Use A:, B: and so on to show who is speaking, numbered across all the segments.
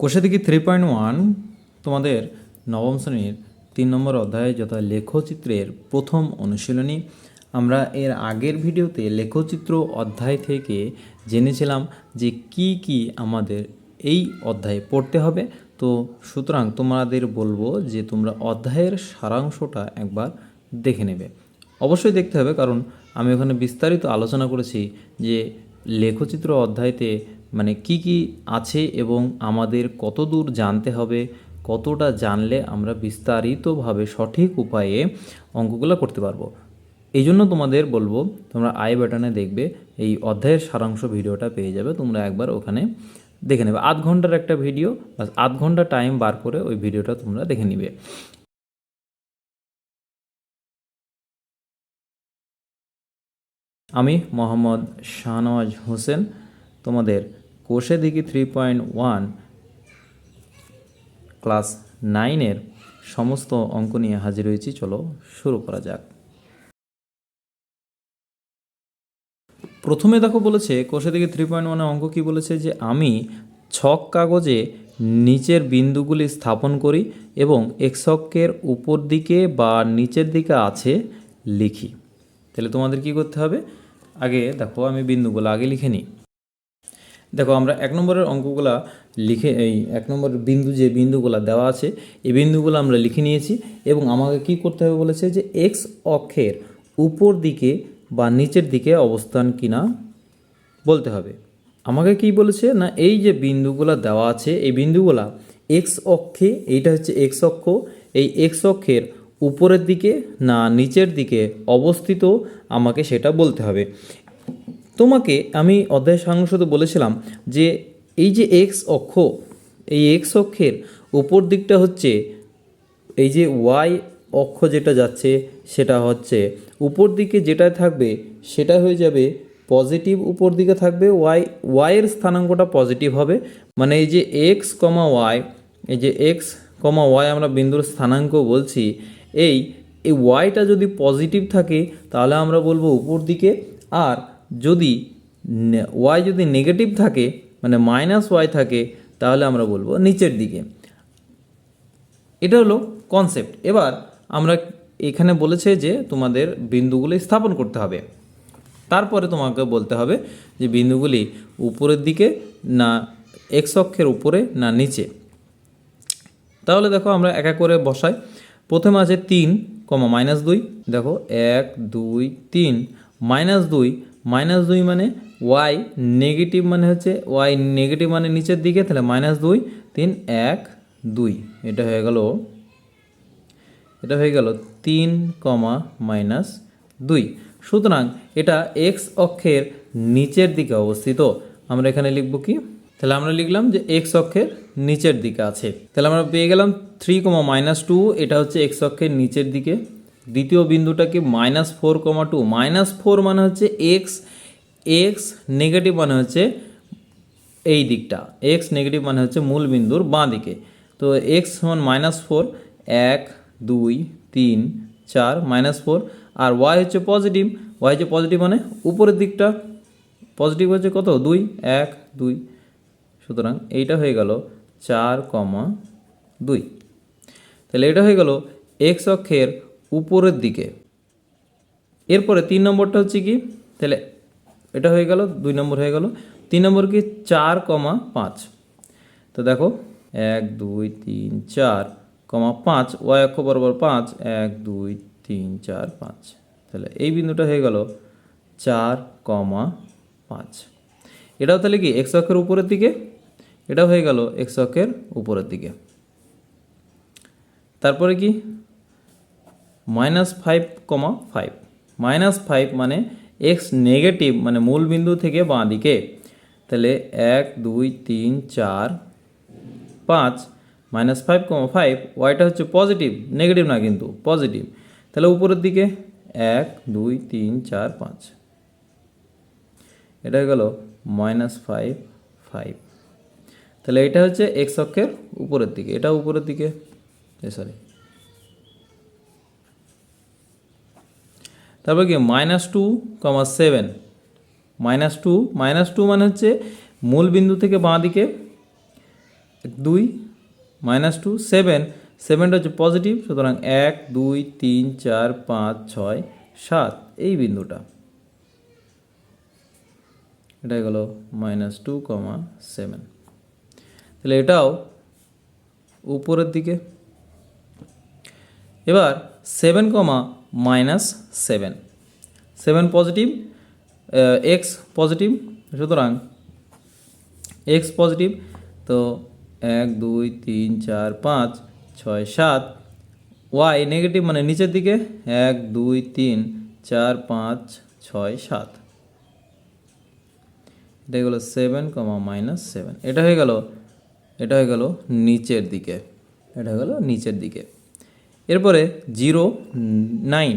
A: কোষে three point one তোমাদের নবম শ্রেণীর তিন নম্বর অধ্যায়ে যথা লেখচিত্রের প্রথম অনুশীলনী আমরা এর আগের ভিডিওতে লেখচিত্র অধ্যায় থেকে জেনেছিলাম যে কি কি আমাদের এই অধ্যায়ে পড়তে হবে তো সুতরাং তোমাদের বলবো যে তোমরা অধ্যায়ের সারাংশটা একবার দেখে নেবে অবশ্যই দেখতে হবে কারণ আমি ওখানে বিস্তারিত আলোচনা করেছি যে লেখচিত্র অধ্যায়তে মানে কি কি আছে এবং আমাদের কত দূর জানতে হবে কতটা জানলে আমরা বিস্তারিতভাবে সঠিক উপায়ে অঙ্কগুলো করতে পারবো এই জন্য তোমাদের বলবো তোমরা আই বাটনে দেখবে এই অধ্যায়ের সারাংশ ভিডিওটা পেয়ে যাবে তোমরা একবার ওখানে দেখে নেবে আধ ঘন্টার একটা ভিডিও বাস আধ ঘন্টা টাইম বার করে ওই ভিডিওটা তোমরা দেখে নিবে আমি মোহাম্মদ শাহনওয়াজ হোসেন তোমাদের কোষে দেখি থ্রি পয়েন্ট ওয়ান ক্লাস নাইনের সমস্ত অঙ্ক নিয়ে হাজির হয়েছি চলো শুরু করা যাক প্রথমে দেখো বলেছে কোষে দেখি থ্রি পয়েন্ট ওয়ানের অঙ্ক কী বলেছে যে আমি ছক কাগজে নিচের বিন্দুগুলি স্থাপন করি এবং এক্সকের উপর দিকে বা নিচের দিকে আছে লিখি তাহলে তোমাদের কি করতে হবে আগে দেখো আমি বিন্দুগুলো আগে লিখে নিই দেখো আমরা এক নম্বরের অঙ্কগুলা লিখে এই এক নম্বরের বিন্দু যে বিন্দুগুলো দেওয়া আছে এই বিন্দুগুলো আমরা লিখে নিয়েছি এবং আমাকে কি করতে হবে বলেছে যে এক্স অক্ষের উপর দিকে বা নিচের দিকে অবস্থান কিনা বলতে হবে আমাকে কি বলেছে না এই যে বিন্দুগুলা দেওয়া আছে এই বিন্দুগুলা এক্স অক্ষে এইটা হচ্ছে এক্স অক্ষ এই এক্স অক্ষের উপরের দিকে না নিচের দিকে অবস্থিত আমাকে সেটা বলতে হবে তোমাকে আমি অধ্যায় সাংসদ বলেছিলাম যে এই যে এক্স অক্ষ এই এক্স অক্ষের উপর দিকটা হচ্ছে এই যে ওয়াই অক্ষ যেটা যাচ্ছে সেটা হচ্ছে উপর দিকে যেটা থাকবে সেটা হয়ে যাবে পজিটিভ উপর দিকে থাকবে ওয়াই ওয়াইয়ের স্থানাঙ্কটা পজিটিভ হবে মানে এই যে এক্স কমা ওয়াই এই যে এক্স কমা ওয়াই আমরা বিন্দুর স্থানাঙ্ক বলছি এই এই ওয়াইটা যদি পজিটিভ থাকে তাহলে আমরা বলবো উপর দিকে আর যদি ওয়াই যদি নেগেটিভ থাকে মানে মাইনাস ওয়াই থাকে তাহলে আমরা বলবো নিচের দিকে এটা হলো কনসেপ্ট এবার আমরা এখানে বলেছে যে তোমাদের বিন্দুগুলি স্থাপন করতে হবে তারপরে তোমাকে বলতে হবে যে বিন্দুগুলি উপরের দিকে না এক্স অক্ষের উপরে না নিচে তাহলে দেখো আমরা একা করে বসাই প্রথমে আছে তিন কমা মাইনাস দুই দেখো এক দুই তিন মাইনাস দুই মাইনাস দুই মানে ওয়াই নেগেটিভ মানে হচ্ছে ওয়াই নেগেটিভ মানে নিচের দিকে তাহলে মাইনাস দুই তিন এক দুই এটা হয়ে গেল এটা হয়ে গেল তিন কমা মাইনাস দুই সুতরাং এটা এক্স অক্ষের নিচের দিকে অবস্থিত আমরা এখানে লিখব কি তাহলে আমরা লিখলাম যে এক্স অক্ষের নিচের দিকে আছে তাহলে আমরা পেয়ে গেলাম থ্রি কমা মাইনাস টু এটা হচ্ছে এক্স অক্ষের নিচের দিকে দ্বিতীয় বিন্দুটাকে মাইনাস ফোর কমা টু মাইনাস ফোর মানে হচ্ছে এক্স এক্স নেগেটিভ মানে হচ্ছে এই দিকটা এক্স নেগেটিভ মানে হচ্ছে মূল বিন্দুর বাঁ দিকে তো এক্স সমান মাইনাস ফোর এক দুই তিন চার মাইনাস ফোর আর ওয়াই হচ্ছে পজিটিভ ওয়াই হচ্ছে পজিটিভ মানে উপরের দিকটা পজিটিভ হচ্ছে কত দুই এক দুই সুতরাং এইটা হয়ে গেল চার কমা দুই তাহলে এটা হয়ে গেল এক্স অক্ষের উপরের দিকে এরপরে তিন নম্বরটা হচ্ছে কি তাহলে এটা হয়ে গেল দুই নম্বর হয়ে গেল তিন নম্বর কি চার কমা পাঁচ তো দেখো এক দুই তিন চার কমা পাঁচ ওয়াই অক্ষ বরাবর পাঁচ এক দুই তিন চার পাঁচ তাহলে এই বিন্দুটা হয়ে গেল চার কমা পাঁচ এটাও তাহলে কি এক্স অক্ষের উপরের দিকে এটা হয়ে গেল এক্স অক্ষের উপরের দিকে তারপরে কি মাইনাস ফাইভ কমা ফাইভ মাইনাস ফাইভ মানে এক্স নেগেটিভ মানে মূল বিন্দু থেকে বাঁ দিকে তাহলে এক দুই তিন চার পাঁচ মাইনাস ফাইভ কমা ফাইভ ওয়াইটা হচ্ছে পজিটিভ নেগেটিভ না কিন্তু পজিটিভ তাহলে উপরের দিকে এক দুই তিন চার পাঁচ এটা গেল মাইনাস ফাইভ ফাইভ তাহলে এটা হচ্ছে এক্স অক্ষের উপরের দিকে এটা উপরের দিকে সরি তারপর কি মাইনাস টু কমা seven minus two minus two মানে হচ্ছে মূল বিন্দু থেকে বাঁ দিকে দুই মাইনাস টু সেভেন সেভেনটা হচ্ছে পজিটিভ সুতরাং এক দুই তিন চার পাঁচ ছয় সাত এই বিন্দুটা এটা গেল মাইনাস টু কমা সেভেন তাহলে এটাও উপরের দিকে এবার সেভেন কমা minus seven seven positive x positive সুতরাং এক্স পজিটিভ তো এক দুই তিন চার পাঁচ ছয় সাত ওয়াই নেগেটিভ মানে নিচের দিকে এক দুই তিন চার পাঁচ ছয় সাত এটা হয়ে গেলো সেভেন কমা মাইনাস সেভেন এটা হয়ে গেল এটা হয়ে গেল নিচের দিকে এটা হয়ে গেল নিচের দিকে এরপরে জিরো নাইন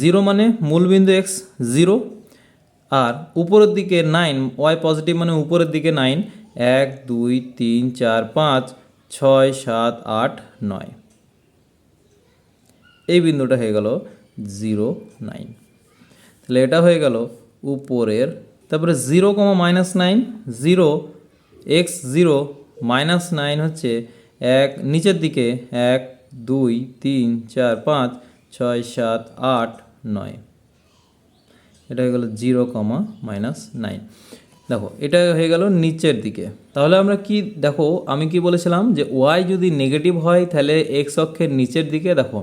A: জিরো মানে মূলবিন্দু এক্স জিরো আর উপরের দিকে নাইন ওয়াই পজিটিভ মানে উপরের দিকে নাইন এক দুই তিন চার পাঁচ ছয় সাত আট নয় এই বিন্দুটা হয়ে গেল জিরো নাইন তাহলে এটা হয়ে গেল উপরের তারপরে জিরো কমা minus nine zero x zero minus nine হচ্ছে এক নিচের দিকে এক দুই তিন চার পাঁচ ছয় সাত আট নয় এটা হয়ে গেল জিরো কমা মাইনাস নাইন দেখো এটা হয়ে গেল নিচের দিকে তাহলে আমরা কি দেখো আমি কি বলেছিলাম যে ওয়াই যদি নেগেটিভ হয় তাহলে এক্স অক্ষের নিচের দিকে দেখো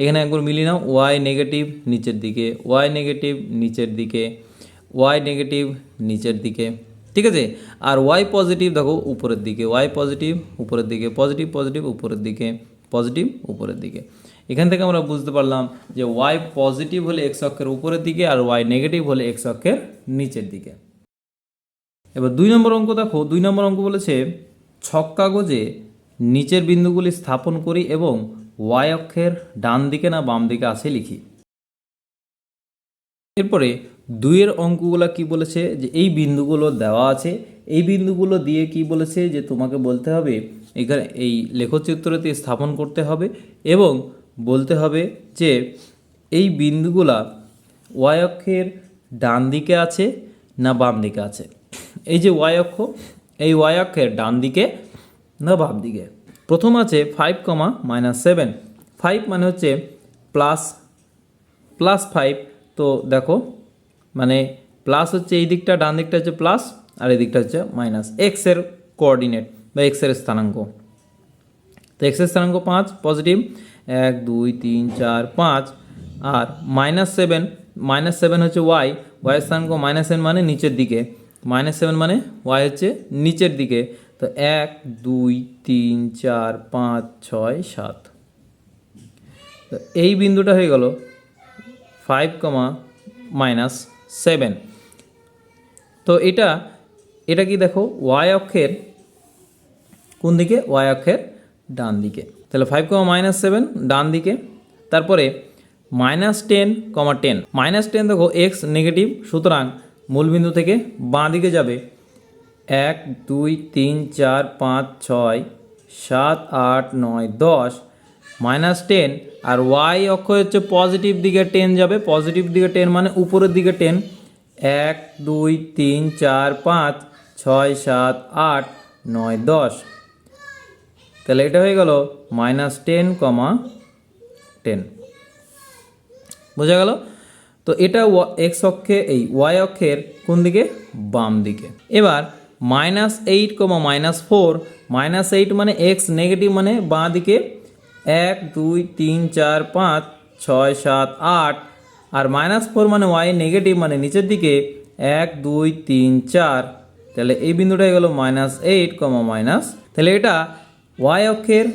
A: এখানে একবার মিলিয়ে নাও ওয়াই নেগেটিভ নিচের দিকে ওয়াই নেগেটিভ নিচের দিকে ওয়াই নেগেটিভ নিচের দিকে ঠিক আছে আর ওয়াই পজিটিভ দেখো উপরের দিকে ওয়াই পজিটিভ উপরের দিকে পজিটিভ পজিটিভ উপরের দিকে পজিটিভ উপরের দিকে এখান থেকে আমরা বুঝতে পারলাম যে ওয়াই পজিটিভ হলে এক্স অক্ষের উপরের দিকে আর ওয়াই নেগেটিভ হলে এক্স অক্ষের নিচের দিকে এবার দুই নম্বর অঙ্ক দেখো দুই নম্বর অঙ্ক বলেছে ছক কাগজে নিচের বিন্দুগুলি স্থাপন করি এবং ওয়াই অক্ষের ডান দিকে না বাম দিকে আসে লিখি এরপরে দুইয়ের অঙ্কগুলো কি বলেছে যে এই বিন্দুগুলো দেওয়া আছে এই বিন্দুগুলো দিয়ে কি বলেছে যে তোমাকে বলতে হবে এখানে এই লেখচিত্রতে স্থাপন করতে হবে এবং বলতে হবে যে এই বিন্দুগুলা ওয়াই অক্ষের ডান দিকে আছে না বাম দিকে আছে এই যে ওয়াই অক্ষ এই ওয়াই অক্ষের ডান দিকে না বাম দিকে প্রথম আছে ফাইভ কমা মাইনাস সেভেন ফাইভ মানে হচ্ছে প্লাস প্লাস ফাইভ তো দেখো মানে প্লাস হচ্ছে এই দিকটা ডান দিকটা হচ্ছে প্লাস আর এই দিকটা হচ্ছে মাইনাস এক্সের কোঅর্ডিনেট বা এক্সের স্থানাঙ্ক তো এক্সের স্থানাঙ্ক পাঁচ পজিটিভ এক দুই তিন চার পাঁচ আর মাইনাস সেভেন মাইনাস সেভেন হচ্ছে ওয়াই ওয়াই স্থানাঙ্ক মাইনাস সেভেন মানে নিচের দিকে মাইনাস সেভেন মানে ওয়াই হচ্ছে নিচের দিকে তো এক দুই তিন চার পাঁচ ছয় সাত তো এই বিন্দুটা হয়ে গেল ফাইভ কমা মাইনাস সেভেন তো এটা এটা কি দেখো ওয়াই অক্ষের কোন দিকে ওয়াই অক্ষের ডান দিকে তাহলে ফাইভ কমা মাইনাস সেভেন ডান দিকে তারপরে মাইনাস টেন কমা টেন মাইনাস টেন দেখো এক্স নেগেটিভ সুতরাং মূলবিন্দু থেকে বাঁ দিকে যাবে এক দুই তিন চার পাঁচ ছয় সাত আট নয় দশ মাইনাস টেন আর ওয়াই অক্ষ হচ্ছে পজিটিভ দিকে টেন যাবে পজিটিভ দিকে টেন মানে উপরের দিকে টেন এক দুই তিন চার পাঁচ ছয় সাত আট নয় দশ তাহলে এটা হয়ে গেল মাইনাস টেন কমা টেন বোঝা গেল তো এটা এক্স অক্ষে এই ওয়াই অক্ষের কোন দিকে বাম দিকে এবার মাইনাস এইট কমা মাইনাস ফোর মাইনাস এইট মানে এক্স নেগেটিভ মানে বাঁ দিকে এক দুই তিন চার পাঁচ ছয় সাত আট আর মাইনাস ফোর মানে ওয়াই নেগেটিভ মানে নিচের দিকে এক দুই তিন চার তাহলে এই বিন্দুটাই গেল মাইনাস এইট কমা মাইনাস তাহলে এটা ওয়াই অক্ষের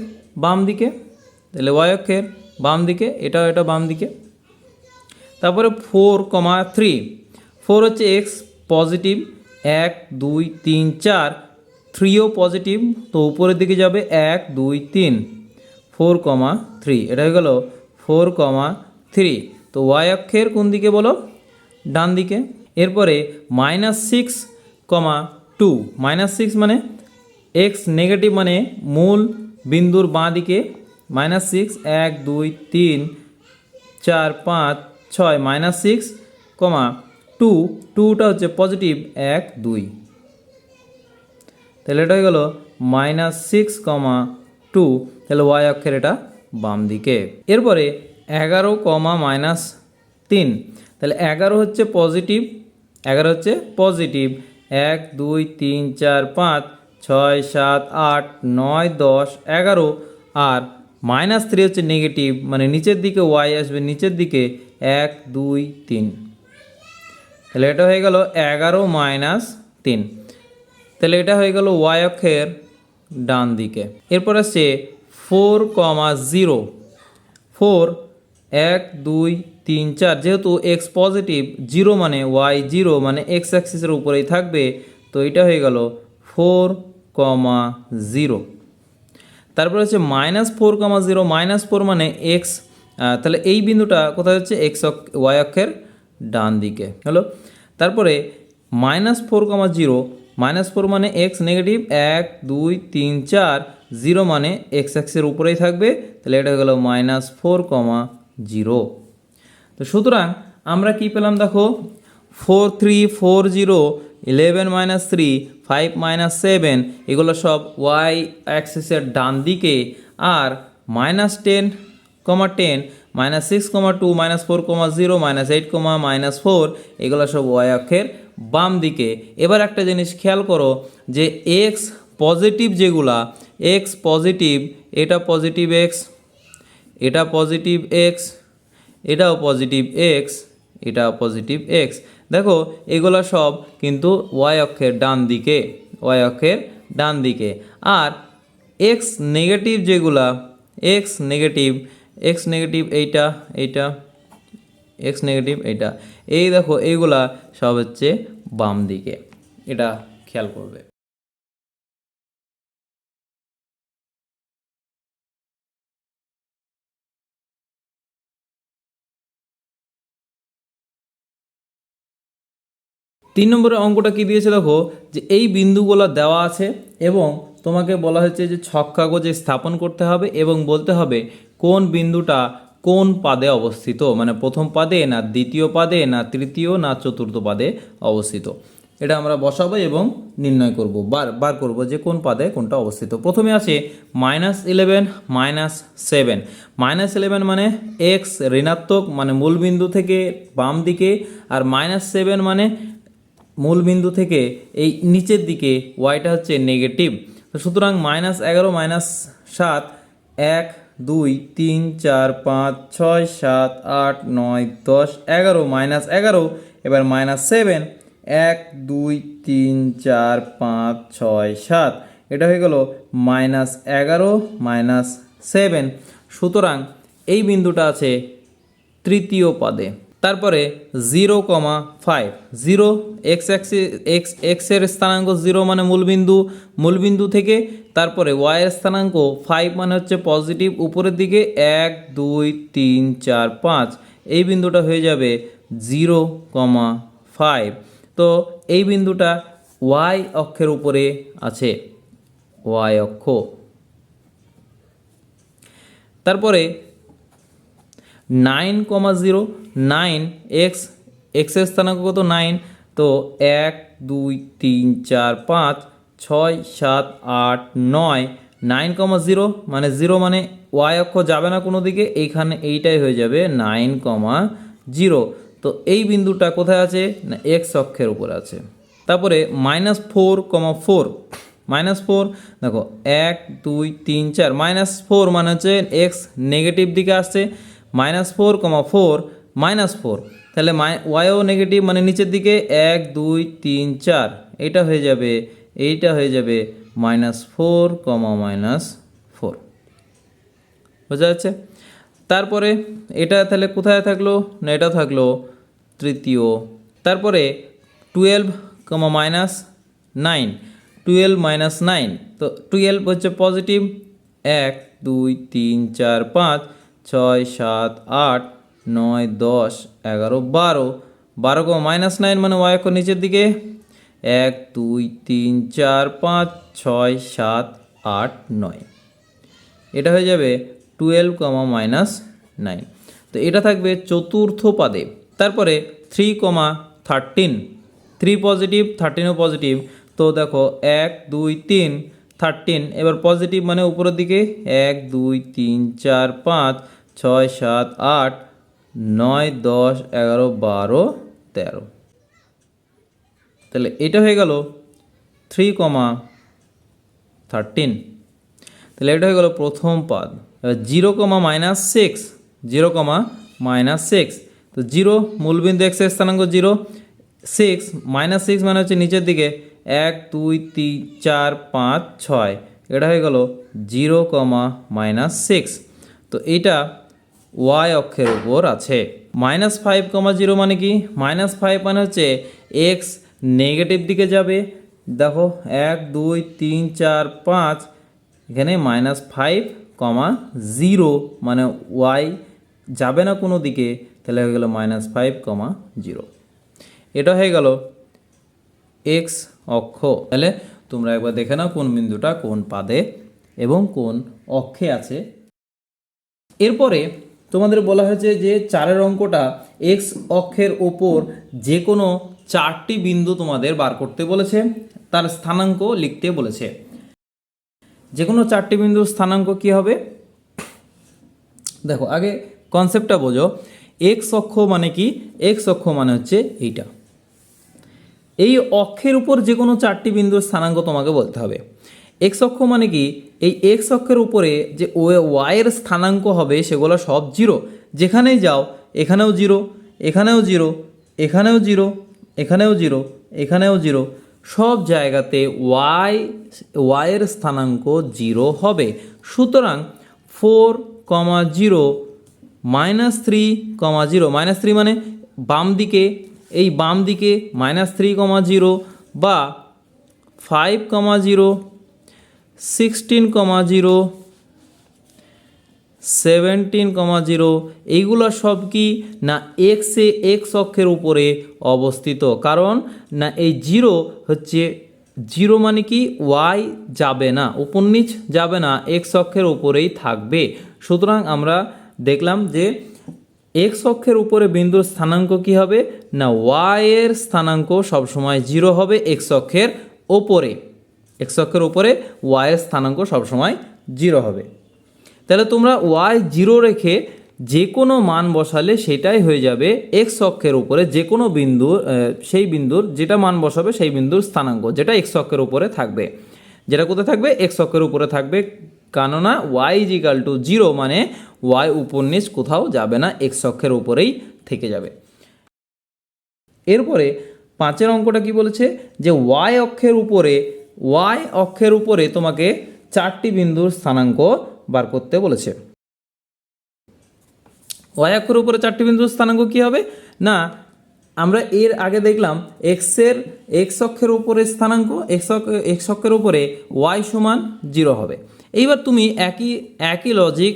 A: বাম দিকে তাহলে ওয়াই অক্ষের বাম দিকে এটাও এটা বাম দিকে তারপরে ফোর কমা থ্রি ফোর হচ্ছে এক্স পজিটিভ এক দুই তিন চার থ্রিও পজিটিভ তো উপরের দিকে যাবে এক দুই তিন ফোর কমা থ্রি এটা হয়ে গেল ফোর কমা থ্রি তো ওয়াই অক্ষের কোন দিকে বলো ডান দিকে এরপরে মাইনাস সিক্স কমা টু মাইনাস সিক্স মানে এক্স নেগেটিভ মানে মূল বিন্দুর বাঁ দিকে মাইনাস সিক্স এক দুই তিন চার পাঁচ ছয় মাইনাস সিক্স কমা টু টুটা হচ্ছে পজিটিভ এক দুই তাহলে এটা হয়ে গেল মাইনাস সিক্স কমা টু তাহলে ওয়াই অক্ষের এটা বাম দিকে এরপরে এগারো কমা মাইনাস তিন তাহলে এগারো হচ্ছে পজিটিভ এগারো হচ্ছে পজিটিভ এক দুই তিন চার পাঁচ ছয় সাত আট নয় দশ এগারো আর মাইনাস থ্রি হচ্ছে নেগেটিভ মানে নিচের দিকে ওয়াই আসবে নিচের দিকে এক দুই তিন তাহলে এটা হয়ে গেল এগারো মাইনাস তিন তাহলে এটা হয়ে গেল ওয়াই অক্ষের ডান দিকে এরপর আসছে ফোর কমা জিরো ফোর এক দুই তিন চার যেহেতু এক্স পজিটিভ জিরো মানে ওয়াই জিরো মানে এক্স অ্যাক্সিসের উপরেই থাকবে তো এটা হয়ে গেল ফোর কমা জিরো তারপরে হচ্ছে মাইনাস ফোর কমা জিরো মাইনাস ফোর মানে এক্স তাহলে এই বিন্দুটা কোথায় হচ্ছে এক্স ওয়াই অক্ষের ডান দিকে হলো তারপরে মাইনাস ফোর কমা জিরো মাইনাস ফোর মানে এক্স নেগেটিভ এক দুই তিন চার জিরো মানে এক্স এক্সের উপরেই থাকবে তাহলে এটা গেল মাইনাস ফোর কমা জিরো তো সুতরাং আমরা কি পেলাম দেখো four three four zero eleven minus three five minus seven এগুলো সব ওয়াই অ্যাক্সিসের ডান দিকে আর মাইনাস টেন কমা টেন মাইনাস সিক্স কমা টু মাইনাস ফোর কমা জিরো মাইনাস এইট কমা মাইনাস ফোর এগুলো সব ওয়াই অক্ষের বাম দিকে এবার একটা জিনিস খেয়াল করো যে এক্স পজিটিভ যেগুলা এক্স পজিটিভ এটা পজিটিভ এক্স এটা পজিটিভ এক্স এটাও পজিটিভ এক্স এটা পজিটিভ এক্স দেখো এগুলো সব কিন্তু ওয়াই অক্ষের ডান দিকে ওয়াই অক্ষের ডান দিকে আর এক্স নেগেটিভ যেগুলা এক্স নেগেটিভ এক্স নেগেটিভ এইটা এইটা এক্স নেগেটিভ এইটা এই দেখো এইগুলা সব হচ্ছে বাম দিকে এটা খেয়াল করবে তিন নম্বরের অঙ্কটা কী দিয়েছে দেখো যে এই বিন্দুগুলো দেওয়া আছে এবং তোমাকে বলা হয়েছে যে ছক কাগজে স্থাপন করতে হবে এবং বলতে হবে কোন বিন্দুটা কোন পাদে অবস্থিত মানে প্রথম পাদে না দ্বিতীয় পাদে না তৃতীয় না চতুর্থ পাদে অবস্থিত এটা আমরা বসাবো এবং নির্ণয় করব বার বার করব যে কোন পাদে কোনটা অবস্থিত প্রথমে আছে minus eleven minus seven minus eleven মানে এক্স ঋণাত্মক মানে মূল বিন্দু থেকে বাম দিকে আর মাইনাস সেভেন মানে মূলবিন্দু থেকে এই নিচের দিকে ওয়াইটা হচ্ছে নেগেটিভ তো সুতরাং মাইনাস এগারো মাইনাস সাত এক দুই তিন চার পাঁচ ছয় সাত আট নয় দশ এগারো মাইনাস এগারো এবার মাইনাস সেভেন এক দুই তিন চার পাঁচ ছয় সাত এটা হয়ে গেল মাইনাস এগারো মাইনাস সেভেন সুতরাং এই বিন্দুটা আছে তৃতীয় পদে তারপরে জিরো কমা five zero x x x এক্সের স্থানাঙ্ক জিরো মানে মূলবিন্দু মূলবিন্দু থেকে তারপরে ওয়াইয়ের স্থানাঙ্ক ফাইভ মানে হচ্ছে পজিটিভ উপরের দিকে এক দুই তিন চার পাঁচ এই বিন্দুটা হয়ে যাবে জিরো কমা ফাইভ তো এই বিন্দুটা ওয়াই অক্ষের উপরে আছে ওয়াই অক্ষ তারপরে নাইন কমা জিরো নাইন এক্স এক্সের স্থানাঙ্ক কত নাইন তো এক দুই তিন চার পাঁচ ছয় সাত আট নয় নাইন কমা জিরো মানে জিরো মানে ওয়াই অক্ষ যাবে না কোনো দিকে এইখানে এইটাই হয়ে যাবে নাইন কমা জিরো তো এই বিন্দুটা কোথায় আছে না এক্স অক্ষের উপর আছে তারপরে মাইনাস ফোর কমা ফোর মাইনাস ফোর দেখো এক দুই তিন চার মাইনাস ফোর মানে হচ্ছে এক্স নেগেটিভ দিকে আসছে মাইনাস ফোর কমা ফোর মাইনাস ফোর তাহলে মাই ওয়াইও নেগেটিভ মানে নিচের দিকে এক দুই তিন চার এটা হয়ে যাবে এইটা হয়ে যাবে মাইনাস ফোর কমা মাইনাস ফোর বোঝা যাচ্ছে তারপরে এটা তাহলে কোথায় থাকলো না এটা থাকলো তৃতীয় তারপরে টুয়েলভ কমা minus nine twelve minus nine তো টুয়েলভ হচ্ছে পজিটিভ এক দুই তিন চার পাঁচ ছয় সাত আট নয় দশ এগারো বারো বারো কমা মাইনাস নাইন মানে ওয়াই অক্ষ নিচের দিকে এক দুই তিন চার পাঁচ ছয় সাত আট নয় এটা হয়ে যাবে টুয়েলভ কমা মাইনাস নাইন তো এটা থাকবে চতুর্থ পাদে তারপরে থ্রি কমা থার্টিন থ্রি পজিটিভ থার্টিনও পজিটিভ তো দেখো এক দুই তিন থার্টিন এবার পজিটিভ মানে উপরের দিকে এক দুই তিন চার পাঁচ ছয় সাত আট নয় দশ এগারো বারো তেরো তাহলে এটা হয়ে গেল থ্রি কমা থার্টিন তাহলে এটা হয়ে গেল প্রথম পাদ এবার জিরো কমা মাইনাস সিক্স জিরো কমা মাইনাস সিক্স তো জিরো মূলবিন্দু এর স্থানাঙ্ক জিরো সিক্স মাইনাস সিক্স মানে হচ্ছে নিচের দিকে এক দুই তিন চার পাঁচ ছয় এটা হয়ে গেল জিরো কমা মাইনাস সিক্স তো এটা ওয়াই অক্ষের উপর আছে মাইনাস ফাইভ কমা জিরো মানে কি মাইনাস ফাইভ মানে হচ্ছে এক্স নেগেটিভ দিকে যাবে দেখো এক দুই তিন চার পাঁচ এখানে মাইনাস ফাইভ কমা জিরো মানে ওয়াই যাবে না কোনো দিকে তাহলে হয়ে গেলো মাইনাস ফাইভ কমা জিরো এটা হয়ে গেল এক্স অক্ষ তাহলে তোমরা একবার দেখে নাও কোন বিন্দুটা কোন পাদে এবং কোন অক্ষে আছে এরপরে তোমাদের বলা হয়েছে যে চারের অঙ্কটা এক্স অক্ষের ওপর যে কোনো চারটি বিন্দু তোমাদের বার করতে বলেছে তার স্থানাঙ্ক লিখতে বলেছে যে কোনো চারটি বিন্দুর স্থানাঙ্ক কি হবে দেখো আগে কনসেপ্টটা বোঝো এক্স অক্ষ মানে কি এক্স অক্ষ মানে হচ্ছে এইটা এই অক্ষের উপর যে কোনো চারটি বিন্দুর স্থানাঙ্ক তোমাকে বলতে হবে এক্স অক্ষ মানে কি এই এক্স অক্ষের উপরে যে ও ওয়াইয়ের স্থানাঙ্ক হবে সেগুলো সব জিরো যেখানেই যাও এখানেও জিরো এখানেও জিরো এখানেও জিরো এখানেও জিরো এখানেও জিরো সব জায়গাতে ওয়াই ওয়াইয়ের স্থানাঙ্ক জিরো হবে সুতরাং ফোর কমা জিরো মাইনাস থ্রি কমা জিরো মাইনাস থ্রি মানে বাম দিকে এই বাম দিকে মাইনাস থ্রি কমা জিরো বা ফাইভ কমা জিরো সিক্সটিন কমা জিরো সেভেন্টিন কমা জিরো এইগুলো সব কি না এক্সে এক্স অক্ষের উপরে অবস্থিত কারণ না এই জিরো হচ্ছে জিরো মানে কি ওয়াই যাবে না উপর নিচ যাবে না এক্স অক্ষের উপরেই থাকবে সুতরাং আমরা দেখলাম যে এক্স অক্ষের উপরে বিন্দুর স্থানাঙ্ক কি হবে না ওয়াইয়ের স্থানাঙ্ক সবসময় জিরো হবে এক্স অক্ষের ওপরে এক্স অক্ষের উপরে ওয়াইয়ের স্থানাঙ্ক সবসময় জিরো হবে তাহলে তোমরা ওয়াই জিরো রেখে যে কোনো মান বসালে সেটাই হয়ে যাবে এক্স অক্ষের উপরে যে কোনো বিন্দু সেই বিন্দুর যেটা মান বসাবে সেই বিন্দুর স্থানাঙ্ক যেটা এক্স অক্ষের উপরে থাকবে যেটা কোথায় থাকবে এক্স অক্ষের উপরে থাকবে কেননা ওয়াই ইজিক্যাল টু জিরো মানে ওয়াই উপন্যাস কোথাও যাবে না এক্স অক্ষের উপরেই থেকে যাবে এরপরে পাঁচের অঙ্কটা কি বলেছে যে ওয়াই অক্ষের উপরে ওয়াই অক্ষের উপরে তোমাকে চারটি বিন্দুর স্থানাঙ্ক বার করতে বলেছে ওয়াই অক্ষের উপরে চারটি বিন্দুর স্থানাঙ্ক কী হবে না আমরা এর আগে দেখলাম এক্সের এক্স অক্ষের উপরে স্থানাঙ্ক এক্স এক্স অক্ষের উপরে ওয়াই সমান জিরো হবে এইবার তুমি একই একই লজিক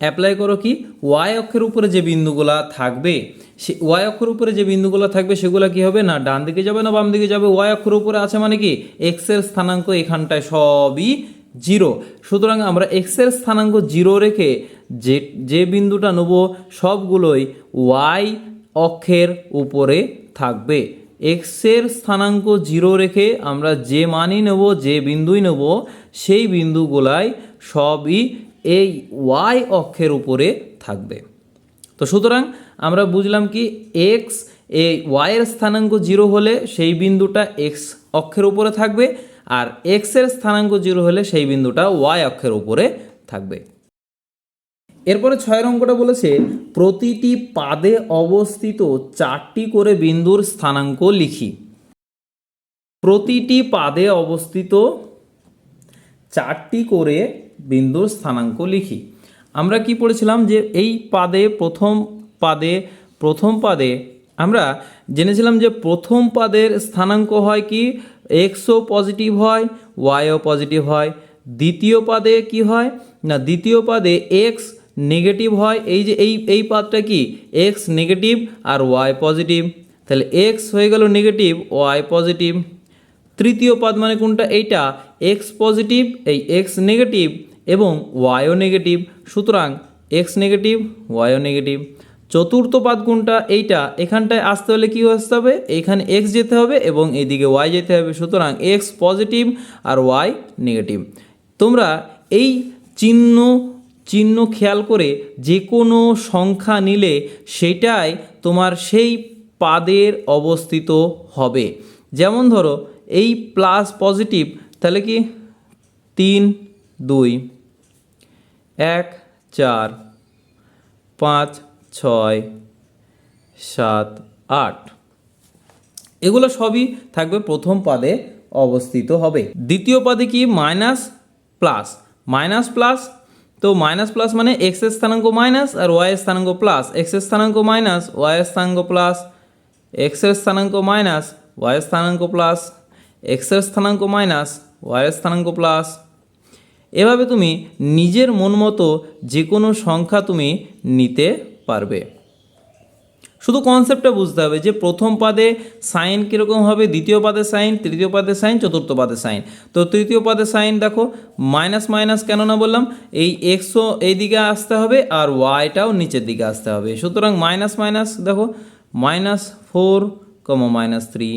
A: অ্যাপ্লাই করো কি ওয়াই অক্ষের উপরে যে বিন্দুগুলা থাকবে সে ওয়াই অক্ষের উপরে যে বিন্দুগুলো থাকবে সেগুলো কি হবে না ডান দিকে যাবে না বাম দিকে যাবে ওয়াই অক্ষের উপরে আছে মানে কি এক্সের স্থানাঙ্ক এখানটায় সবই জিরো সুতরাং আমরা এক্সের স্থানাঙ্ক জিরো রেখে যে যে বিন্দুটা নেব সবগুলোই ওয়াই অক্ষের উপরে থাকবে এক্সের স্থানাঙ্ক জিরো রেখে আমরা যে মানই নেব যে বিন্দুই নেব সেই বিন্দুগুলাই সবই এই ওয়াই অক্ষের উপরে থাকবে তো সুতরাং আমরা বুঝলাম কি এক্স এই ওয়াইয়ের স্থানাঙ্ক জিরো হলে সেই বিন্দুটা এক্স অক্ষের উপরে থাকবে আর এক্সের স্থানাঙ্ক জিরো হলে সেই বিন্দুটা ওয়াই অক্ষের উপরে থাকবে এরপরে ছয়ের অঙ্কটা বলেছে প্রতিটি পাদে অবস্থিত চারটি করে বিন্দুর স্থানাঙ্ক লিখি প্রতিটি পাদে অবস্থিত চারটি করে বিন্দুর স্থানাঙ্ক লিখি আমরা কি পড়েছিলাম যে এই পাদে প্রথম পাদে প্রথম পাদে আমরা জেনেছিলাম যে প্রথম পাদের স্থানাঙ্ক হয় কি এক্সও পজিটিভ হয় ওয়াইও পজিটিভ হয় দ্বিতীয় পাদে কি হয় না দ্বিতীয় পাদে এক্স নেগেটিভ হয় এই যে এই এই পাদটা কি এক্স নেগেটিভ আর ওয়াই পজিটিভ তাহলে এক্স হয়ে গেল নেগেটিভ ওয়াই পজিটিভ তৃতীয় পাদ মানে কোনটা এইটা এক্স পজিটিভ এই এক্স নেগেটিভ এবং ওয়াইও নেগেটিভ সুতরাং এক্স নেগেটিভ ওয়াইও নেগেটিভ চতুর্থ পাদ গুণটা এইটা এখানটায় আসতে হলে কী আসতে হবে এখানে এক্স যেতে হবে এবং এদিকে ওয়াই যেতে হবে সুতরাং এক্স পজিটিভ আর ওয়াই নেগেটিভ তোমরা এই চিহ্ন চিহ্ন খেয়াল করে যে কোনো সংখ্যা নিলে সেটাই তোমার সেই পাদের অবস্থিত হবে যেমন ধরো এই প্লাস পজিটিভ তাহলে কি তিন দুই এক চার পাঁচ ছয় সাত আট এগুলো সবই থাকবে প্রথম পাদে অবস্থিত হবে দ্বিতীয় পাদে কি মাইনাস প্লাস মাইনাস প্লাস তো মাইনাস প্লাস মানে এক্স স্থানাঙ্ক মাইনাস আর ওয়াই স্থানাঙ্ক প্লাস এক্স স্থানাঙ্ক মাইনাস ওয়াই স্থানাঙ্ক প্লাস এক্স স্থানাঙ্ক মাইনাস ওয়াই স্থানাঙ্ক প্লাস এক্স স্থানাঙ্ক মাইনাস ওয়াই স্থানাঙ্ক প্লাস এভাবে তুমি নিজের মন মতো যে কোনো সংখ্যা তুমি নিতে পারবে শুধু কনসেপ্টটা বুঝতে হবে যে প্রথম পাদে সাইন কীরকম হবে দ্বিতীয় পাদে সাইন তৃতীয় পাদে সাইন চতুর্থ পাদে সাইন তো তৃতীয় পাদে সাইন দেখো মাইনাস মাইনাস কেন না বললাম এই এক্সও এই দিকে আসতে হবে আর ওয়াইটাও নিচের দিকে আসতে হবে সুতরাং মাইনাস মাইনাস দেখো মাইনাস ফোর কমা মাইনাস থ্রি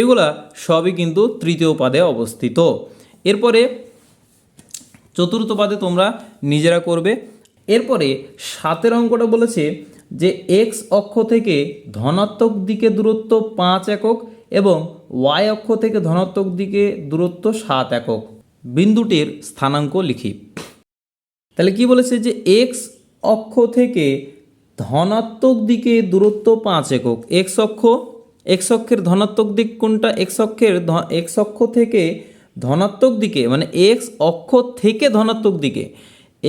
A: এগুলা সবই কিন্তু তৃতীয় পাদে অবস্থিত এরপরে চতুর্থ পাদে তোমরা নিজেরা করবে এরপরে সাতের অঙ্কটা বলেছে যে এক্স অক্ষ থেকে ধনাত্মক দিকে দূরত্ব পাঁচ একক এবং ওয়াই অক্ষ থেকে ধনাত্মক দিকে দূরত্ব সাত একক বিন্দুটির স্থানাঙ্ক লিখি তাহলে কি বলেছে যে এক্স অক্ষ থেকে ধনাত্মক দিকে দূরত্ব পাঁচ একক এক্স অক্ষ এক্স অক্ষের ধনাত্মক দিক কোনটা এক্স অক্ষের এক্স অক্ষ থেকে ধনাত্মক দিকে মানে এক্স অক্ষ থেকে ধনাত্মক দিকে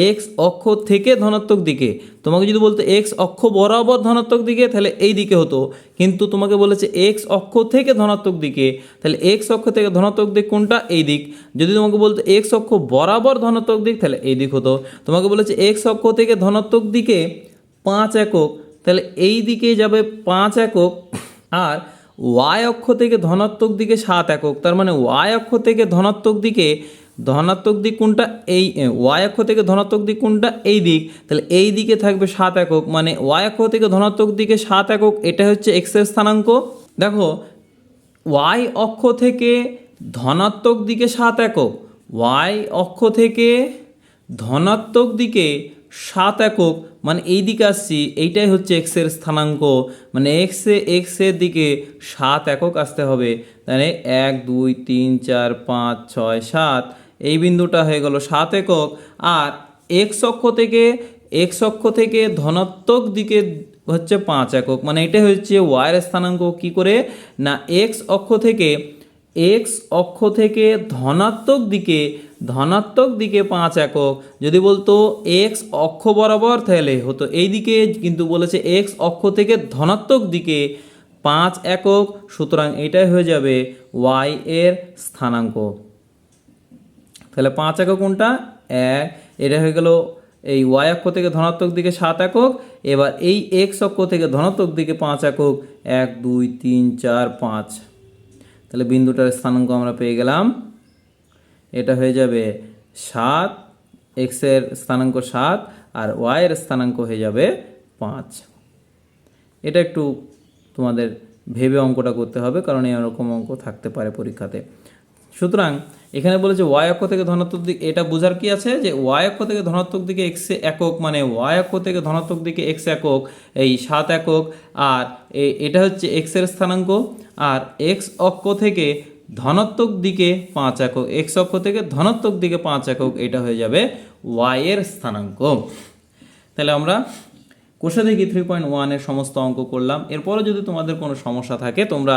A: এক্স অক্ষ থেকে ধনাত্মক দিকে তোমাকে যদি বলতো এক্স অক্ষ বরাবর ধনাত্মক দিকে তাহলে এই দিকে হতো কিন্তু তোমাকে বলেছে এক্স অক্ষ থেকে ধনাত্মক দিকে তাহলে এক্স অক্ষ থেকে ধনাত্মক দিক কোনটা এই দিক যদি তোমাকে বলতো এক্স অক্ষ বরাবর ধনাত্মক দিক তাহলে এই দিক হতো তোমাকে বলেছে এক্স অক্ষ থেকে ধনাত্মক দিকে পাঁচ একক তাহলে এই দিকে যাবে পাঁচ একক আর ওয়াই অক্ষ থেকে ধনাত্মক দিকে সাত একক তার মানে ওয়াই অক্ষ থেকে ধনাত্মক দিকে ধনাত্মক দিক কোনটা এই ওয়াই অক্ষ থেকে ধনাত্মক দিক কোনটা এই দিক তাহলে এই দিকে থাকবে সাত একক মানে ওয়াই অক্ষ থেকে ধনাত্মক দিকে সাত একক এটা হচ্ছে এক্সের স্থানাঙ্ক দেখো ওয়াই অক্ষ থেকে ধনাত্মক দিকে সাত একক ওয়াই অক্ষ থেকে ধনাত্মক দিকে সাত একক মানে এই দিকে আসছি এইটাই হচ্ছে এক্সের স্থানাঙ্ক মানে এক্সে এক্সের দিকে সাত একক আসতে হবে তাহলে এক দুই তিন চার পাঁচ ছয় সাত এই বিন্দুটা হয়ে গেল সাত একক আর এক্স অক্ষ থেকে এক্স অক্ষ থেকে ধনাত্মক দিকে হচ্ছে পাঁচ একক মানে এটা হচ্ছে ওয়ার স্থানাঙ্ক কি করে না এক্স অক্ষ থেকে এক্স অক্ষ থেকে ধনাত্মক দিকে ধনাত্মক দিকে পাঁচ একক যদি বলতো এক্স অক্ষ বরাবর তাহলে হতো এই দিকে কিন্তু বলেছে এক্স অক্ষ থেকে ধনাত্মক দিকে পাঁচ একক সুতরাং এটাই হয়ে যাবে ওয়াই এর স্থানাঙ্ক তাহলে পাঁচ একক কোনটা এক এটা হয়ে গেল এই ওয়াই অক্ষ থেকে ধনাত্মক দিকে সাত একক এবার এই এক্স অক্ষ থেকে ধনাত্মক দিকে পাঁচ একক এক দুই তিন চার পাঁচ তাহলে বিন্দুটার স্থানাঙ্ক আমরা পেয়ে গেলাম এটা হয়ে যাবে সাত এক্সের স্থানাঙ্ক সাত আর ওয়াইয়ের স্থানাঙ্ক হয়ে যাবে পাঁচ এটা একটু তোমাদের ভেবে অঙ্কটা করতে হবে কারণ এরকম অঙ্ক থাকতে পারে পরীক্ষাতে সুতরাং এখানে বলেছে ওয়াই অক্ষ থেকে ধনাত্মক দিক এটা বোঝার কি আছে যে ওয়াই অক্ষ থেকে ধনাত্মক দিকে এক্স একক মানে ওয়াই অক্ষ থেকে ধনাত্মক দিকে এক্স একক এই সাত একক আর এটা হচ্ছে এক্সের স্থানাঙ্ক আর এক্স অক্ষ থেকে ধনাত্মক দিকে পাঁচ একক এক্স অক্ষ থেকে ধনাত্মক দিকে পাঁচ একক এটা হয়ে যাবে ওয়াইয়ের স্থানাঙ্ক তাহলে আমরা থেকে থ্রি পয়েন্ট ওয়ানের সমস্ত অঙ্ক করলাম এরপরে যদি তোমাদের কোনো সমস্যা থাকে তোমরা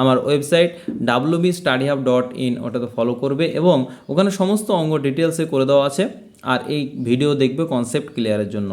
A: আমার website W B study hub dot in ওটাতে ফলো করবে এবং ওখানে সমস্ত অঙ্ক ডিটেলসে করে দেওয়া আছে আর এই ভিডিও দেখবে কনসেপ্ট ক্লিয়ারের জন্য